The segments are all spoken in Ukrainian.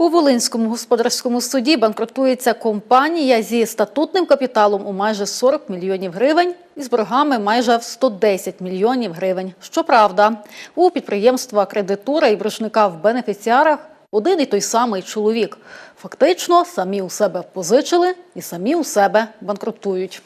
У Волинському господарському суді банкрутується компанія зі статутним капіталом у майже 40 мільйонів гривень і з боргами майже в 110 мільйонів гривень. Щоправда, у підприємства кредитора і боржника в бенефіціарах один і той самий чоловік. Фактично, самі у себе позичили і самі у себе банкрутують.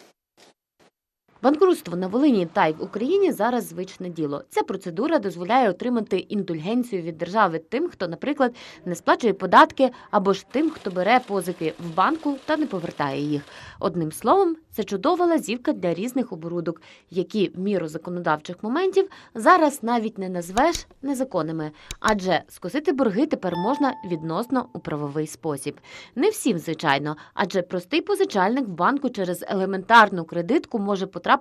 Банкрутство на Волині та й в Україні зараз звичне діло. Ця процедура дозволяє отримати індульгенцію від держави тим, хто, наприклад, не сплачує податки, або ж тим, хто бере позики в банку та не повертає їх. Одним словом, це чудова лазівка для різних оборудок, які в міру законодавчих моментів зараз навіть не назвеш незаконними, адже скосити борги тепер можна відносно у правовий спосіб. Не всім, звичайно, адже простий позичальник в банку через елементарну кредитку може потрапити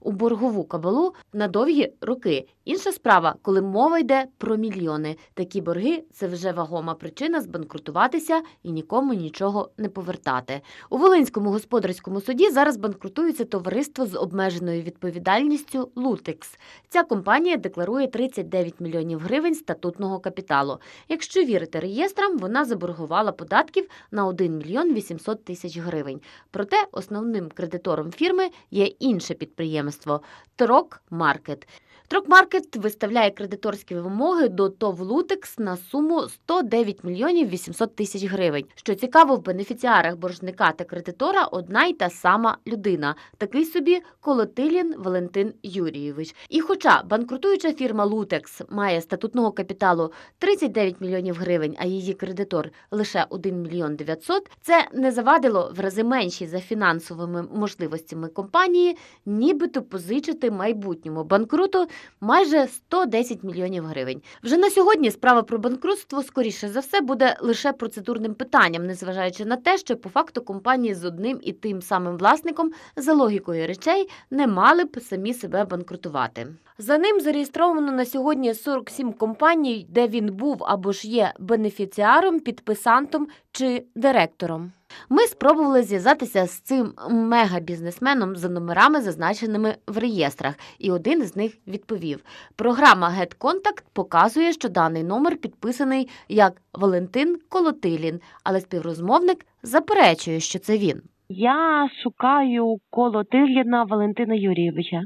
у боргову кабалу на довгі роки. Інша справа, коли мова йде про мільйони. Такі борги це вже вагома причина збанкрутуватися і нікому нічого не повертати. У Волинському господарському суді зараз банкрутується товариство з обмеженою відповідальністю Лутекс. Ця компанія декларує 39 мільйонів гривень статутного капіталу. Якщо вірити реєстрам, вона заборгувала податків на 1 мільйон 800 тисяч гривень. Проте основним кредитором фірми є інше підприємство Трок Маркет. Трок Маркет виставляє кредиторські вимоги до ТОВ «Лутекс» на суму 109 мільйонів 800 тисяч гривень. Що цікаво, в бенефіціарах боржника та кредитора одна й та сама людина, такий собі Колотилін Валентин Юрійович. І хоча банкрутуюча фірма «Лутекс» має статутного капіталу 39 мільйонів гривень, а її кредитор лише 1 мільйон 900, це не завадило в рази менші за фінансовими можливостями компанії нібито позичити майбутньому банкруту майже 110 мільйонів гривень. Вже на сьогодні справа про банкрутство, скоріше за все, буде лише процедурним питанням, незважаючи на те, що по факту компанії з одним і тим самим власником за логікою речей не мали б самі себе банкрутувати. За ним зареєстровано на сьогодні 47 компаній, де він був або ж є бенефіціаром, підписантом чи директором. Ми спробували зв'язатися з цим мегабізнесменом за номерами, зазначеними в реєстрах, і один із них відповів: програма GetContact показує, що даний номер підписаний як Валентин Колотилін, але співрозмовник заперечує, що це він. Я шукаю коло Тирліна Валентина Юрійовича.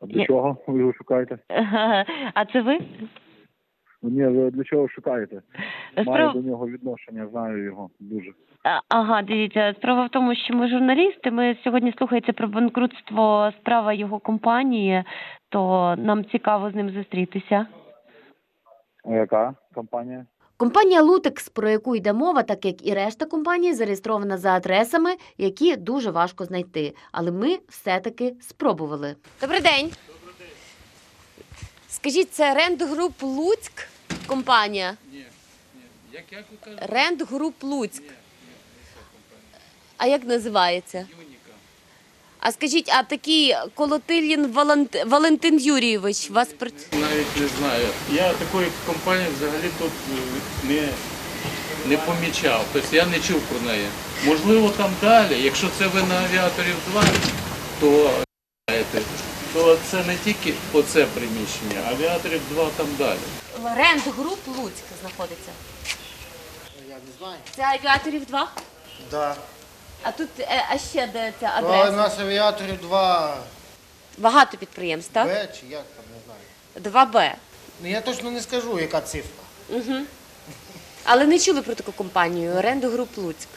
А для Я- чого ви його шукаєте? А це ви? Ні, ви для чого шукаєте? Маю до нього відношення, знаю його дуже. А- Ага, дивіться, справа в тому, що ми журналісти. Ми сьогодні слухається про банкрутство справа його компанії, то нам цікаво з ним зустрітися. А яка компанія? Компанія Лутекс, про яку йде мова, так як і решта компаній, зареєстрована за адресами, які дуже важко знайти. Але ми все-таки спробували. Добрий день. Скажіть, це Ренд Груп Луцьк компанія? Ні, ні. Як, як ви кажете? Ренд Груп Луцьк. А як називається? Юніка. А скажіть, а такий Колотилін Валент... Валентин Юрійович вас при... Навіть не знаю. Я такої компанії взагалі тут е, не, не помічав. Тобто я не чув про неї. Можливо, там далі. Якщо це ви на авіаторів 2, то, то це не тільки оце приміщення, авіаторів 2 там далі. Ренд Груп Луцьк знаходиться. Я не знаю. Це авіаторів 2? Да. А тут е, а ще де ця Ну, адреса? у нас авіаторів 2 Багато підприємств, так? Б чи як там, не знаю. 2Б. Ну я точно не скажу, яка цифра. Угу. Але не чули про таку компанію Оренду Груп Луцьк.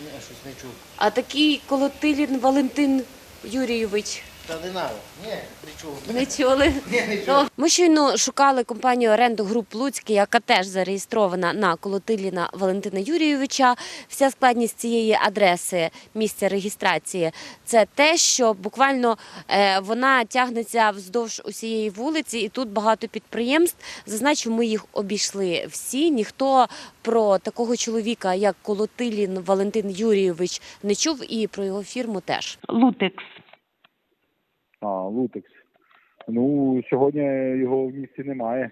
Ні, щось не чув. А такий Колотилін Валентин Юрійович. Та не надо. Ні, не чув. Не чули? Ні, не чув. Ну, Ми щойно шукали компанію оренду груп Луцьк, яка теж зареєстрована на Колотиліна Валентина Юрійовича. Вся складність цієї адреси місця реєстрації це те, що буквально е, вона тягнеться вздовж усієї вулиці, і тут багато підприємств. Зазначу, ми їх обійшли всі. Ніхто про такого чоловіка, як Колотилін Валентин Юрійович, не чув, і про його фірму теж. Лутекс. А, Лутекс. Ну, сьогодні його в місті немає.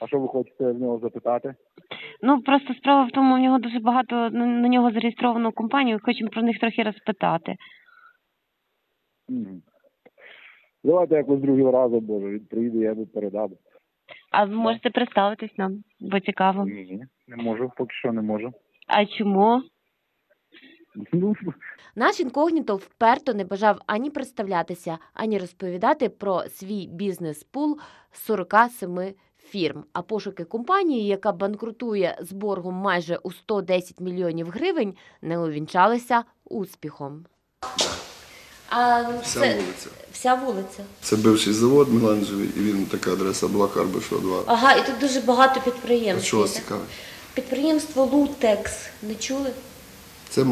А що ви хочете в нього запитати? Ну просто справа в тому, в нього дуже багато на, нього зареєстровано компанію. Хочемо про них трохи розпитати. Давайте якось другий разом, боже, він приїде, я би передав. А ви можете представитись нам, бо цікаво. Ні, Не можу, поки що не можу. А чому? Ну, Наш інкогніто вперто не бажав ані представлятися, ані розповідати про свій бізнес-пул 47 фірм. А пошуки компанії, яка банкрутує з боргом майже у 110 мільйонів гривень, не увінчалися успіхом. А Вся вулиця. вся вулиця. Це бивший завод Меланжевий, і він така адреса була Карбишева 2. Ага, і тут дуже багато підприємств. що вас цікавить? Підприємство Лутекс. Не чули? Це,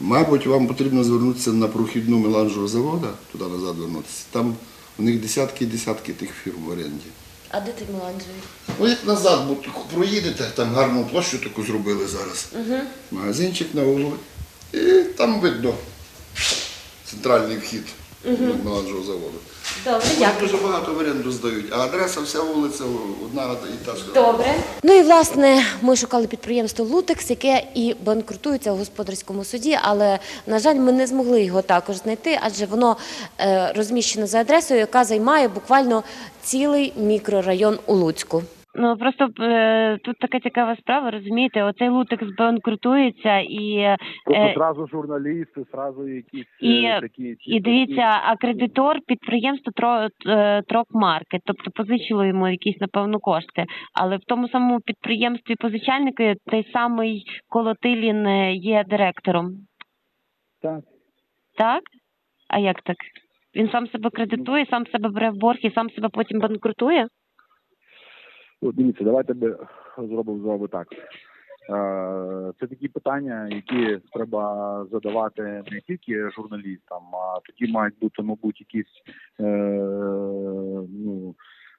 мабуть, вам потрібно звернутися на прохідну Меланжевого завода, туди назад вернутися. Там у них десятки і десятки тих фірм в оренді. А де ти Меланжевий? Ну, як назад, бо проїдете, там гарну площу таку зробили зараз. Угу. Магазинчик на углу. І там видно центральний вхід угу. Меланжевого заводу. Добре, дякую. дуже багато в оренду здають, а адреса вся вулиця одна і та ж. Добре. Ну і власне ми шукали підприємство Лутекс, яке і банкрутується у господарському суді, але на жаль, ми не змогли його також знайти, адже воно е, розміщено за адресою, яка займає буквально цілий мікрорайон у Луцьку. Ну просто е, тут така цікава справа, розумієте, оцей лутик збанкрутується і, Е, зразу журналісти, зразу якісь і- е, такі... ці- і дивіться, акредитор підприємство Тро, е, Трок Маркет, тобто позичило йому якісь напевно кошти. Але в тому самому підприємстві позичальники той самий Колотилін е, є директором. Так. Так? А як так? Він сам себе кредитує, сам себе бере в борг і сам себе потім банкрутує? От дивіться, давайте би зробимо з вами так. Е, Це такі питання, які треба задавати не тільки журналістам, а тоді мають бути, мабуть, якісь е, ну,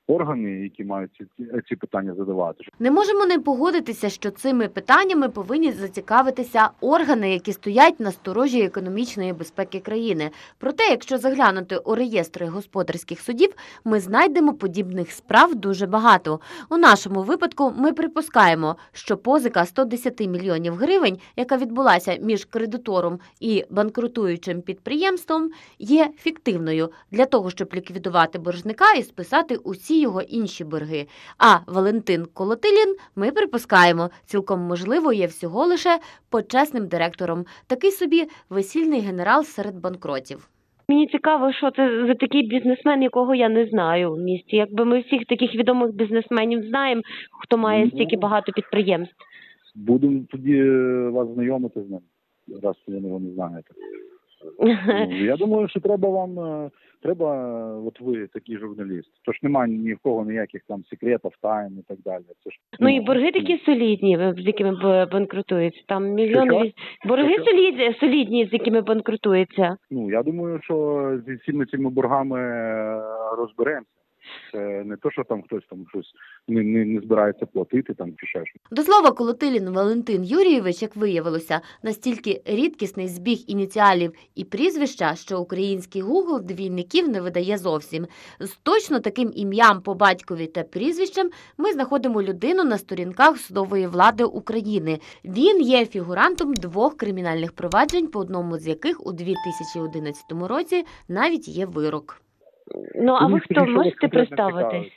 органи, які мають ці, ці питання задавати. Не можемо не погодитися, що цими питаннями повинні зацікавитися органи, які стоять на сторожі економічної безпеки країни. Проте, якщо заглянути у реєстри господарських судів, ми знайдемо подібних справ дуже багато. У нашому випадку ми припускаємо, що позика 110 мільйонів гривень, яка відбулася між кредитором і банкрутуючим підприємством, є фіктивною для того, щоб ліквідувати боржника і списати усі його інші борги. А Валентин Колотилін, ми припускаємо, цілком можливо є всього лише почесним директором, такий собі весільний генерал серед банкротів. Мені цікаво, що це за такий бізнесмен, якого я не знаю в місті. Якби ми всіх таких відомих бізнесменів знаємо, хто має Ну. стільки багато підприємств. Будемо тоді е, вас знайомити з ним, раз ви його не знаєте. Ну, я думаю, що треба вам е, треба, е, от ви такий журналіст. Тож немає ні в кого ніяких там секретів, тайн і так далі. Це ж Ну і борги такі солідні, з якими б- банкрутуються. Там мільйони борги солідні, солідні, з якими банкрутуються. Ну я думаю, що зі всіми цими боргами е, розберемося. Це не то, що там хтось там щось не, не, не збирається платити там чи ще щось. До слова, Колотилін Валентин Юрійович, як виявилося, настільки рідкісний збіг ініціалів і прізвища, що український Google двійників не видає зовсім. З точно таким ім'ям по батькові та прізвищем ми знаходимо людину на сторінках судової влади України. Він є фігурантом двох кримінальних проваджень, по одному з яких у 2011 році навіть є вирок. Ну а ви хто можете представитись?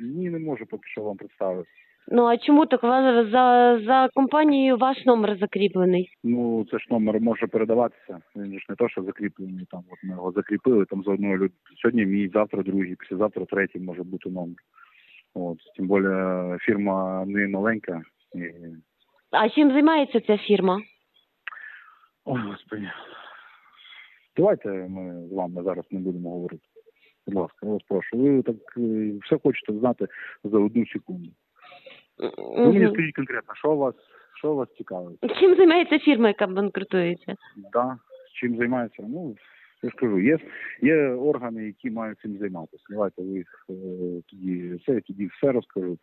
Ні, не можу поки що вам представити. Ну а чому так вас за, за компанією ваш номер закріплений? Ну, це ж номер може передаватися. Він ж не то, що закріплений там. От ми його закріпили там за одною людиною. Сьогодні мій, завтра другий, післязавтра третій може бути номер. От, тим більше фірма не маленька. І... А чим займається ця фірма? Ой, господи. Давайте ми з вами зараз не будемо говорити. Будь ласка, я вас прошу. Ви так е, все хочете знати за одну секунду. Ви мені скажіть конкретно, що вас, що вас цікавить? Чим займається фірма, яка банкрутується? Да, чим займаються? Ну, я ж кажу, є, є органи, які мають цим займатися. Давайте ви їх е, тоді все, тоді все розкажу.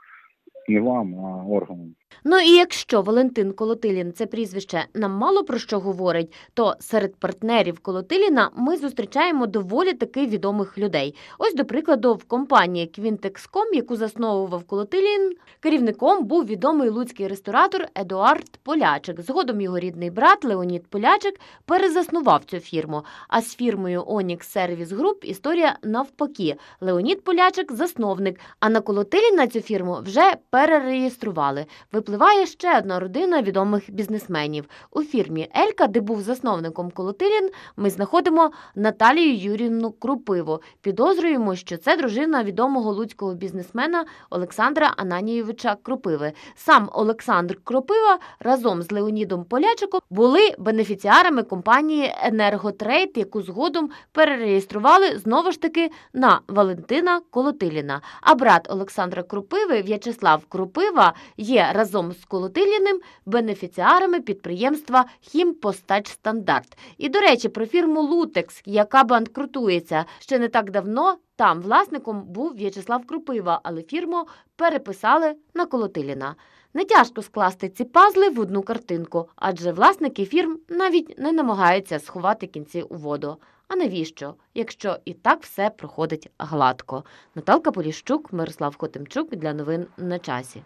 Не вам, а органам. Ну і якщо Валентин Колотилін це прізвище нам мало про що говорить, то серед партнерів Колотиліна ми зустрічаємо доволі таки відомих людей. Ось, до прикладу, в компанії Quintex.com, яку засновував Колотилін, керівником був відомий луцький ресторатор Едуард Полячик. Згодом його рідний брат Леонід Полячик перезаснував цю фірму. А з фірмою Onyx Service Group історія навпаки. Леонід Полячик засновник, а на Колотиліна цю фірму вже перереєстрували. Випливає ще одна родина відомих бізнесменів. У фірмі Елька, де був засновником Колотилін, ми знаходимо Наталію Юрівну Крупиву. Підозрюємо, що це дружина відомого луцького бізнесмена Олександра Ананійовича Крупиви. Сам Олександр Кропива разом з Леонідом Полячиком були бенефіціарами компанії Енерготрейд, яку згодом перереєстрували знову ж таки на Валентина Колотиліна. А брат Олександра Крупиви В'ячеслав Крупива є разом з Колотиліним бенефіціарами підприємства Хімпостач Стандарт. І до речі, про фірму Лутекс, яка банкрутується ще не так давно. Там власником був В'ячеслав Крупива, але фірму переписали на Колотиліна. Не тяжко скласти ці пазли в одну картинку, адже власники фірм навіть не намагаються сховати кінці у воду. А навіщо, якщо і так все проходить гладко? Наталка Поліщук, Мирослав Хотимчук для новин на часі.